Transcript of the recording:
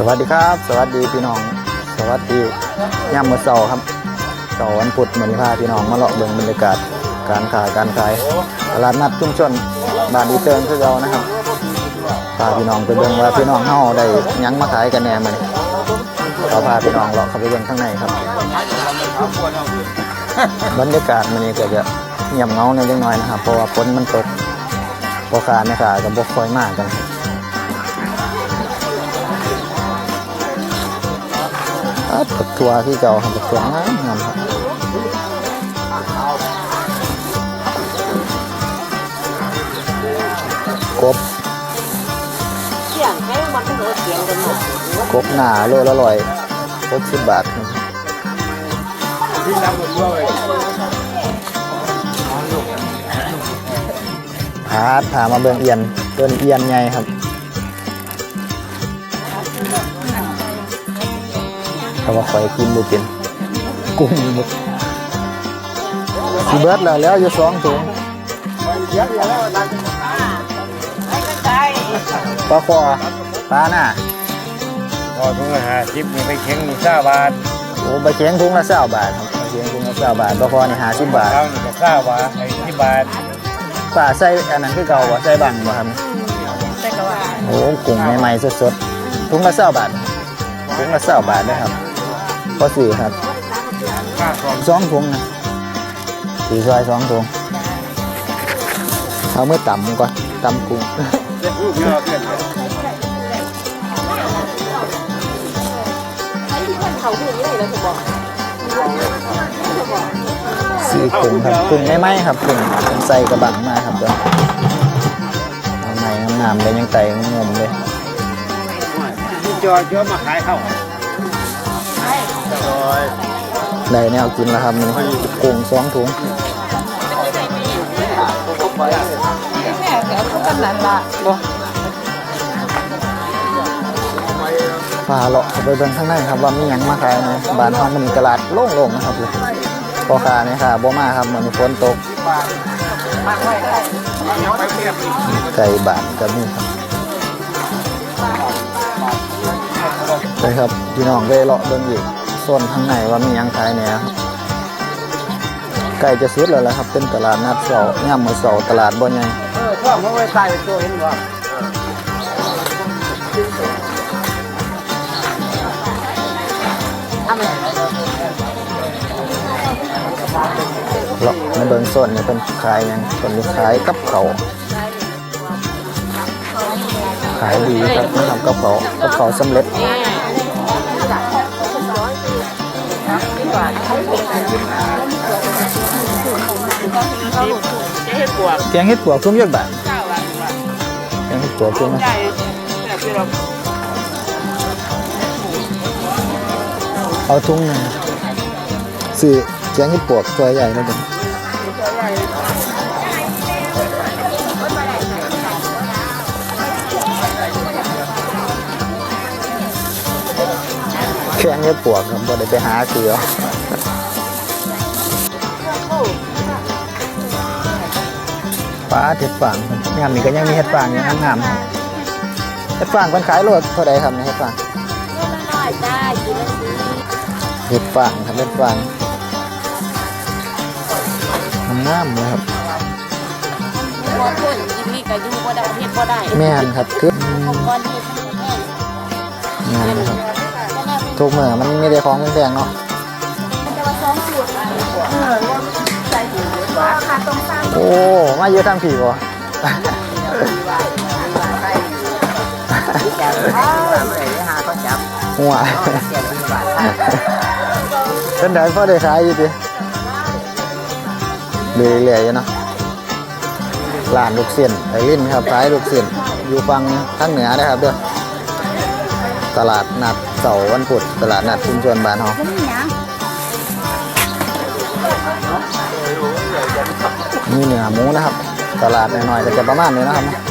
สวัสดีครับ สวัสดีพี่น้อง สวัสดีย่ำมือเสาครับเสาวันพุธเหมือนพาพี่น้องมาเลาะเบิ่งบรรยากาศการขายการขายตลาดนัดชุมชนบ้านอีเติงคือเรานะครับพาพี่น้องไปเบิ่งว่าพี่น้องเฮาได้ยังมาขายกันแน่มื้อนี้เราพาพี่น้องเลาะเข้าไปเบิ่งข้างในครับบรรยากาศมื้อนี้ก็จะเงียบเงาในอยเล็กน้อยนะครับเพราะว่าฝนมันตกพ่อค้าแม่ค้าก็บ่ค่อยมากกัน ครับอะปักทัวที่เก่าผักทัวงามงามครับกบเสียงให้มันเหนือเสียงกันหมดกบหนาโลละร้อยหกสิบบาทครับพาดพามาเบิ่งเอียนเบิ่งเอียนใหญ่ครับ แต่ว่าคอยกินบุกินกุ้งบุกสีเบิร์ดแล้วแล้วอยู่สองถุงไอ้กระจายปลาคอปลาหน้าพอถุงละห้าสิบนี่ไปเข็งนี่ห้าบาทโอ้ใบเชียงถุงละเศร้าบาทครับใบเชียงถุงละเศร้าบาทปลาคอนี่ห้าสิบบาทเรานี่ก็ห้าบาทไอ้ที่บาทปลาใส่อันนั้นคือเก่าวะใส่บังบ่ครับแต่ก็ว่าโอ้กุ้งใหม่ๆสดๆถุงละเศร้าบาทถุงละเศร้าบาทได้ครับ พอสี่ครับค่าของสองถุงนะสี่ซอยสองถุงเอาเมื่อต่ำก่อนต่ำกุ้งเจ็ดรูปเยอะเกินเขาอยู่นี่เลยผมบอกสี่กุ้งครับกุ้งไม่ไหมครับกุ้งใส่กระบังมาครับเดี๋ยวเอาใหม่งามๆเลยยังไต่งมเลยที่จอดเยอะมาขายเข้าจอย ได้แนวกินแล้วครับมันกุ้งสองถุงแม่แกก็กำนันละบ่พาเลาะเข้าไปเบิ่งข้างในครับว่ามีหยังมาขายนะบ้านเฮามันตลาดโล่งๆนะครับพ่อค้าแม่ค้าบ่มาครับมันฝนตกไก่บ้านก็มีครับ ไปครับพี่น้องไปเลาะเบิ่งอีกโซนข้างในว่ามีหยังขายแหน่ครับใกล้จะสุดแล้วล่ะครับ เป็นตลาดนัดเสาร์ย่ามมื้อเสาร์ตลาดบ่ใหญ่เออพ่อมาไว้ใส่ตัวเห็นบ่ทำไมเลาะในเบิ่งโซนนี่เพิ่นขายหยังเพิ่นขายกับเขาวขายดีครับนะครับกับเขาวกับเขาวสำเร็จ เห็นปวกแกงเห็ดปวกทุ่งเยอะบาทเจ้าละแกงเห็ดปวกทุ่งนะใหญ่แต่พี่เราเอาทุ่งหนึงซื้อแกงเห็ดปวกตัวใหญ่แล้วกันแกงเห็ดปวกครับบ่ได้ไปหาเกลือ ปลาเห็ดฟางนี่ครับนี่ก็ยังมีเห็ดฟางอยู่งามๆครับเห็ดฟางเพิ่นขายโลเท่าใดครับเนี่ยเห็ดฟางน้อยได้กินแล้วสิเห็ดฟางครับเห็ดฟางงามเลยครับบ่คนกินนี่ก็อยู่บ่ได้เฮ็ดบ่ได้แม่นครับคือของก้อนเฮ็ดแม่งามเลยครับทุกเมื่อมันมีแต่ของแพงๆเนาะโอ้มาเยอะทางผีบ่หัวเป็นไดพอได้ขายอยู่ดิเรื่อยๆอยู่เนาะร้านลูกเสียนไอรินครับขายลูกเสียนอยู่ฝั่งทางเหนือนะครับเด้อตลาดนัดเสาร์วันพุธตลาดนัดชุมชนบ้านเฮา มีเนื้อหมูนะครับ ตลาดหน่อยๆก็จะประมาณนี้นะครับ